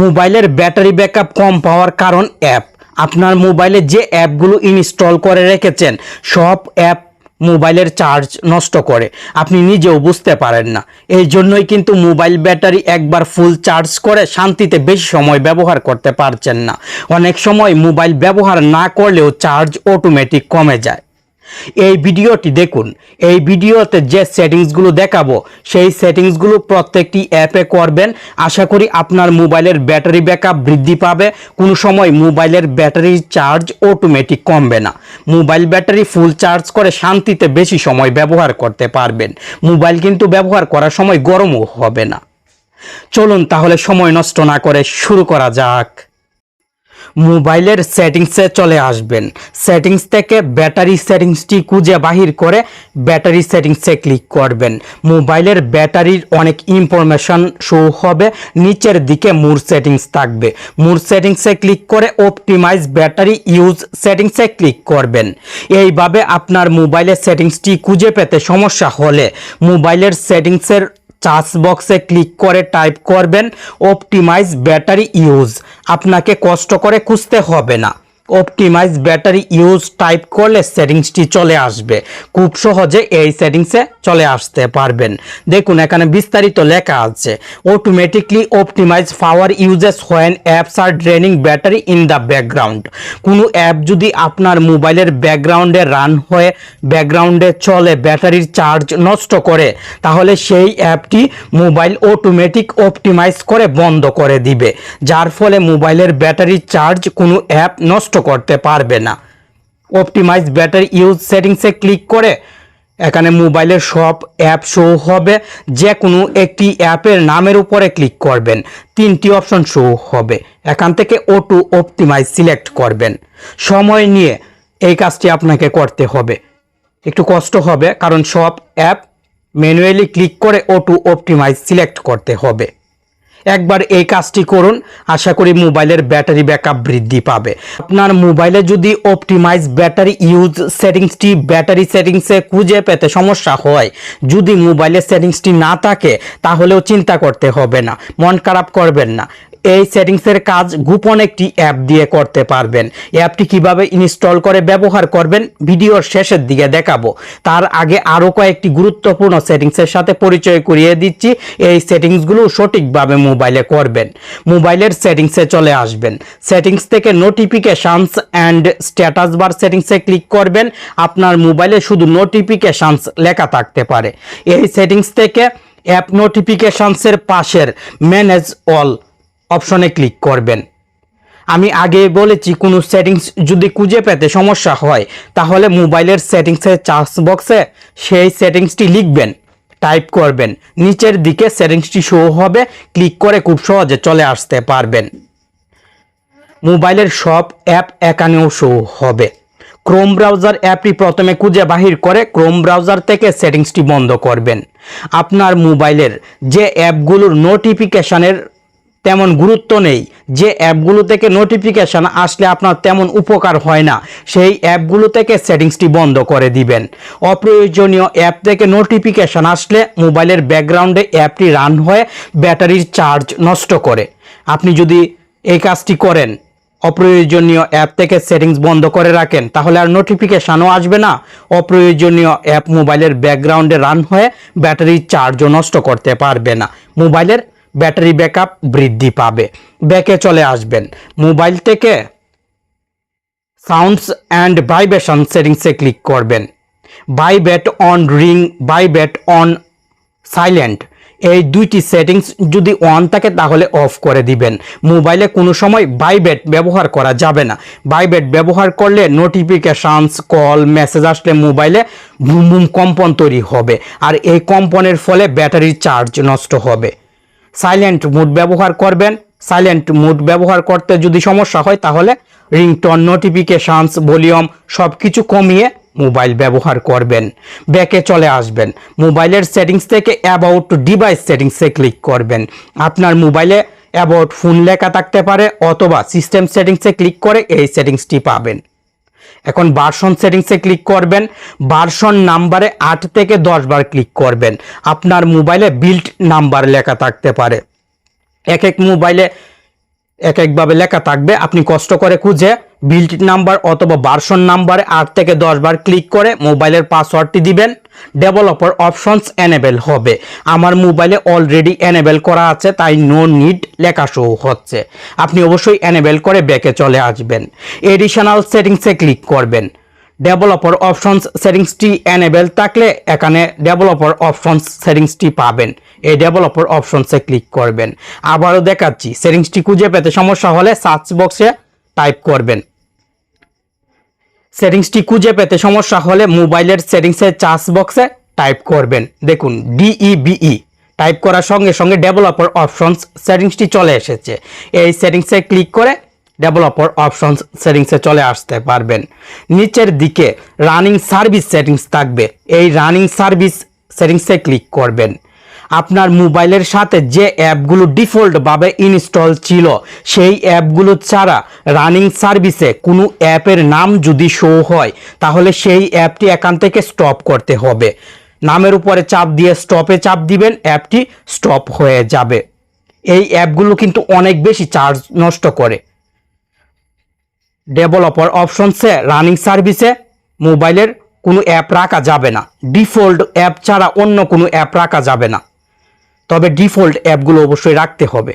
মোবাইলের battery backup কম পাওয়ার কারণ app. আপনার মোবাইলে যে অ্যাপগুলো ইনস্টল করে রেখেছেন, সব অ্যাপ মোবাইলের চার্জ নষ্ট করে। আপনি নিজেও বুঝতে পারেন না। এই জন্যই কিন্তু মোবাইল ব্যাটারি একবার ফুল চার্জ করে শান্তিতে বেশি সময় ব্যবহার করতে পারছেন না। অনেক সময় মোবাইল ব্যবহার না করলেও চার্জ অটোমেটিক কমে যায়। এই ভিডিওটি দেখুন। এই ভিডিওতে যে সেটিংসগুলো দেখাবো, সেই সেটিংসগুলো প্রত্যেকটি অ্যাপে করবেন। আশা করি আপনার মোবাইলের ব্যাটারি ব্যাকআপ বৃদ্ধি পাবে। কোনো সময় মোবাইলের ব্যাটারি চার্জ অটোমেটিক কমবে না। মোবাইল ব্যাটারি ফুল চার্জ করে শান্তিতে বেশি সময় ব্যবহার করতে পারবেন। মোবাইল কিন্তু ব্যবহার করার সময় গরমও হবে না। চলুন তাহলে সময় নষ্ট না করে শুরু করা যাক। মোবাইলের সেটিংসে চলে আসবেন। সেটিংস থেকে ব্যাটারি সেটিংসটি খুঁজে বাহির করে ব্যাটারি সেটিংসে ক্লিক করবেন। মোবাইলের ব্যাটারির অনেক ইনফরমেশন শো হবে, নিচের দিকে মুর সেটিংস থাকবে। মুর সেটিংসে ক্লিক করে অপটিমাইজ ব্যাটারি ইউজ সেটিংসে ক্লিক করবেন। এইভাবে আপনার মোবাইলের সেটিংসটি খুঁজে পেতে সমস্যা হলে মোবাইলের সেটিংসের চার্জ বক্সে ক্লিক করে টাইপ করবেন, অপটিমাইজ ব্যাটারি ইউজ। আপনাকে কষ্ট করে খুঁজতে হবে না। অপটিমাইজ ব্যাটারি ইউজ টাইপ করলে সেটিংসটি চলে আসবে। খুব সহজে এই সেটিংসে চলে আসতে পারবেন। দেখুন, এখানে বিস্তারিত লেখা আছে। Automatically optimise power usage when apps are draining battery in the background কোনো অ্যাপ যদি আপনার মোবাইলের ব্যাকগ্রাউন্ডে রান হয়ে ব্যাকগ্রাউন্ডে চলে, ব্যাটারির চার্জ নষ্ট করে, তাহলে সেই অ্যাপটি মোবাইল অটোমেটিক অপটিমাইজ করে বন্ধ করে দিবে। যার ফলে মোবাইলের ব্যাটারির চার্জ কোনো অ্যাপ নষ্ট করতে পারবে না। অপটিমাইজ ব্যাটারি ইউজ সেটিংসে ক্লিক করে এখানে মোবাইলের সব অ্যাপ শো হবে। যে কোনো একটি অ্যাপের নামের উপরে ক্লিক করবেন। তিনটি অপশন শো হবে। এখান থেকে অটো অপটিমাইজ সিলেক্ট করবেন। সময় নিয়ে এই কাজটি আপনাকে করতে হবে। একটু কষ্ট হবে, কারণ সব অ্যাপ ম্যানুয়ালি ক্লিক করে অটো অপটিমাইজ সিলেক্ট করতে হবে। একবার এই কাজটি করুন। আশা করি মোবাইলের ব্যাটারি ব্যাকআপ বৃদ্ধি পাবে। আপনার মোবাইলে যদি অপটিমাইজ ব্যাটারি ইউজ সেটিংসটি ব্যাটারি সেটিংসে খুঁজে পেতে সমস্যা হয়, যদি মোবাইলের সেটিংসটি না থাকে, তাহলেও চিন্তা করতে হবে না। মন খারাপ করবেন না। এই সেটিংসের কাজ গোপন একটি অ্যাপ দিয়ে করতে পারবেন। অ্যাপটি কীভাবে ইনস্টল করে ব্যবহার করবেন, ভিডিওর শেষের দিকে দেখাবো। তার আগে আরও কয়েকটি গুরুত্বপূর্ণ সেটিংসের সাথে পরিচয় করিয়ে দিচ্ছি। এই সেটিংসগুলো সঠিকভাবে মোবাইলে করবেন। মোবাইলের সেটিংসে চলে আসবেন। সেটিংস থেকে নোটিফিকেশানস অ্যান্ড স্ট্যাটাস বার সেটিংসে ক্লিক করবেন। আপনার মোবাইলে শুধু নোটিফিকেশানস লেখা থাকতে পারে। এই সেটিংস থেকে অ্যাপ নোটিফিকেশানসের পাশের ম্যানেজ অল অপশনে ক্লিক করবেন। আমি আগে বলেছি, কোনো সেটিংস যদি খুঁজে পেতে সমস্যা হয়, তাহলে মোবাইলের সেটিংসের চার্জ বক্সে সেই সেটিংসটি লিখবেন, টাইপ করবেন। নিচের দিকে সেটিংসটি শো হবে, ক্লিক করে খুব সহজে চলে আসতে পারবেন। মোবাইলের সব অ্যাপ এখানেও শো হবে। ক্রোম ব্রাউজার অ্যাপটি প্রথমে খুঁজে বাহির করে ক্রোম ব্রাউজার থেকে সেটিংসটি বন্ধ করবেন। আপনার মোবাইলের যে অ্যাপগুলোর নোটিফিকেশানের তেমন গুরুত্ব নেই। যে অ্যাপগুলো থেকে নোটিফিকেশান আসলে আপনার তেমন উপকার হয় না, সেই অ্যাপগুলো থেকে সেটিংসটি বন্ধ করে দিবেন। অপ্রয়োজনীয় অ্যাপ থেকে নোটিফিকেশান আসলে মোবাইলের ব্যাকগ্রাউন্ডে অ্যাপটি রান হয়ে ব্যাটারির চার্জ নষ্ট করে। আপনি যদি এই কাজটি করেন, অপ্রয়োজনীয় অ্যাপ থেকে সেটিংস বন্ধ করে রাখেন, তাহলে আর নোটিফিকেশানও আসবে না। অপ্রয়োজনীয় অ্যাপ মোবাইলের ব্যাকগ্রাউন্ডে রান হয়ে ব্যাটারির চার্জও নষ্ট করতে পারবে না। মোবাইলের ব্যাটারি ব্যাকআপ বৃদ্ধি পাবে। ব্যাকে চলে আসবেন। মোবাইল থেকে সাউন্ডস অ্যান্ড ভাইব্রেশন সেটিংসে ক্লিক করবেন। Vibrate on ring vibrate on silent, এই দুইটি সেটিংস যদি অন থাকে তাহলে অফ করে দিবেন। মোবাইলে কোনো সময় বাই বাইবেট ব্যবহার করা যাবে না। বাই বাইবেট ব্যবহার করলে নোটিফিকেশানস, কল, মেসেজ আসলে মোবাইলে বুম বুম কম্পন তৈরি হবে। আর এই কম্পনের ফলে ব্যাটারির চার্জ নষ্ট হবে। সাইলেন্ট মুড ব্যবহার করবেন। সাইলেন্ট মুড ব্যবহার করতে যদি সমস্যা হয়, তাহলে রিংটন নোটিফিকেশানস, ভলিউম সব কিছু কমিয়ে মোবাইল ব্যবহার করবেন। ব্যাকে চলে আসবেন। মোবাইলের সেটিংস থেকে অ্যাবাউট ডিভাইস সেটিংসে ক্লিক করবেন। আপনার মোবাইলে অ্যাবাউট ফোন লেখা থাকতে পারে, অথবা সিস্টেম সেটিংসে ক্লিক করে এই সেটিংসটি পাবেন। এখন ভার্সন সেটিংসে ক্লিক করবেন। ভার্সন নাম্বারে আট থেকে দশ বার ক্লিক করবেন। আপনার মোবাইলে বিল্ট নাম্বার লেখা থাকতে পারে। এক এক মোবাইলে এক একভাবে লেখা থাকবে। আপনি কষ্ট করে খুঁজে বিল্ট নাম্বার অথবা ভার্সন নাম্বারে আট থেকে দশ বার ক্লিক করে মোবাইলের পাসওয়ার্ডটি দিবেন। ডেভেলপার অপশনস এনেবেল হবে। আমার মোবাইলে অলরেডি এনেবেল করা আছে, তাই নো নিড লেখা শো হচ্ছে। আপনি অবশ্যই এনেবেল করে ব্যাকে চলে আসবেন। এডিশনাল সেটিংসে ক্লিক করবেন। ডেভেলপার অপশনস সেটিংসটি এনেবেল থাকলে এখানে ডেভেলপার অপশনস সেটিংসটি পাবেন। এই ডেভেলপার অপশনসে ক্লিক করবেন। আবারও দেখাচ্ছি সেটিংসটি খুঁজে পেতে সমস্যা হলে সার্চ বক্সে টাইপ করবেন। সেটিংসটি খুঁজে পেতে সমস্যা হলে মোবাইলের সেটিংসের চার্জ বক্সে টাইপ করবেন। দেখুন ডিইবিই টাইপ করার সঙ্গে সঙ্গে ডেভেলপার অপশনস সেটিংসটি চলে এসেছে। এই সেটিংসে ক্লিক করে ডেভেলপার অপশনস সেটিংসে চলে আসতে পারবেন। নিচের দিকে রানিং সার্ভিস সেটিংস থাকবে। এই রানিং সার্ভিস সেটিংসে ক্লিক করবেন। আপনার মোবাইলের সাথে যে অ্যাপগুলো ডিফল্টভাবে ইনস্টল ছিল, সেই অ্যাপগুলো ছাড়া রানিং সার্ভিসে কোনো অ্যাপের নাম যদি শো হয়, তাহলে সেই অ্যাপটি এখান থেকে স্টপ করতে হবে। নামের উপরে চাপ দিয়ে স্টপে চাপ দিবেন, অ্যাপটি স্টপ হয়ে যাবে। এই অ্যাপগুলো কিন্তু অনেক বেশি চার্জ নষ্ট করে। ডেভেলপার অপশনসে রানিং সার্ভিসে মোবাইলের কোনো অ্যাপ রাখা যাবে না। ডিফল্ট অ্যাপ ছাড়া অন্য কোনো অ্যাপ রাখা যাবে না। তবে ডিফল্ট অ্যাপগুলো অবশ্যই রাখতে হবে।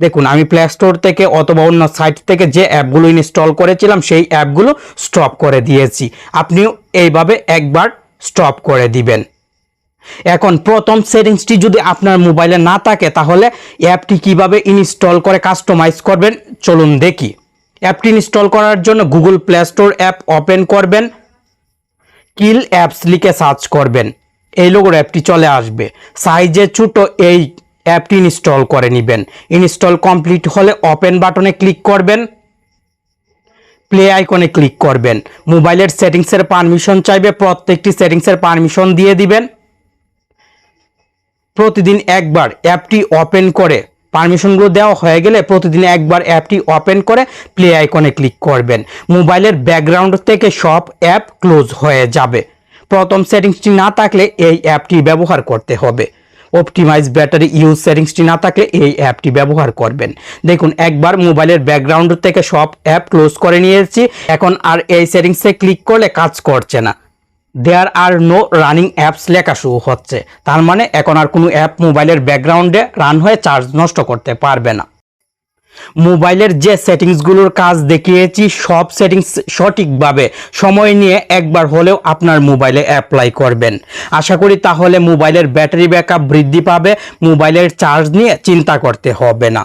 দেখুন, আমি প্লে স্টোর থেকে অথবা অন্য সাইট থেকে যে অ্যাপগুলো ইনস্টল করেছিলাম, সেই অ্যাপগুলো স্টপ করে দিয়েছি। আপনিও এইভাবে একবার স্টপ করে দিবেন। এখন প্রথম সেটিংসটি যদি আপনার মোবাইলে না থাকে, তাহলে অ্যাপটি কীভাবে ইনস্টল করে কাস্টমাইজ করবেন, চলুন দেখি। অ্যাপটি ইনস্টল করার জন্য Google Play Store app open করবেন, কিল অ্যাপস লিখে সার্চ করবেন। এই লোগোর অ্যাপটি চলে আসবে। সাইজে ছোট এই অ্যাপটি ইনস্টল করে নেবেন। ইনস্টল কমপ্লিট হলে ওপেন বাটনে ক্লিক করবেন। প্লে আইকনে ক্লিক করবেন। মোবাইলের সেটিংসের পারমিশন চাইবে, প্রত্যেকটি সেটিংসের পারমিশন দিয়ে দিবেন। প্রতিদিন একবার অ্যাপটি ওপেন করে পারমিশনগুলো দেওয়া হয়ে গেলে প্রতিদিন একবার অ্যাপটি ওপেন করে প্লে আইকনে ক্লিক করবেন। মোবাইলের ব্যাকগ্রাউন্ড থেকে সব অ্যাপ ক্লোজ হয়ে যাবে। প্রথম সেটিংসটি না থাকলে এই অ্যাপটি ব্যবহার করতে হবে। অপটিমাইজ ব্যাটারি ইউজ সেটিংসটি না থাকলে এই অ্যাপটি ব্যবহার করবেন। দেখুন, একবার মোবাইলের ব্যাকগ্রাউন্ড থেকে সব অ্যাপ ক্লোজ করে নিয়েছি। এখন আর এই সেটিংসে ক্লিক করলে কাজ করছে না। There are no running apps লেখা শুরু হচ্ছে। তার মানে এখন আর কোনো অ্যাপ মোবাইলের ব্যাকগ্রাউন্ডে রান হয়ে চার্জ নষ্ট করতে পারবে না। মোবাইলের যে সেটিংসগুলোর কাজ দেখিয়েছি, সব সেটিংস সঠিকভাবে সময় নিয়ে একবার হলেও আপনার মোবাইলে অ্যাপ্লাই করবেন। আশা করি তাহলে মোবাইলের ব্যাটারি ব্যাকআপ বৃদ্ধি পাবে, মোবাইলের চার্জ নিয়ে চিন্তা করতে হবে না।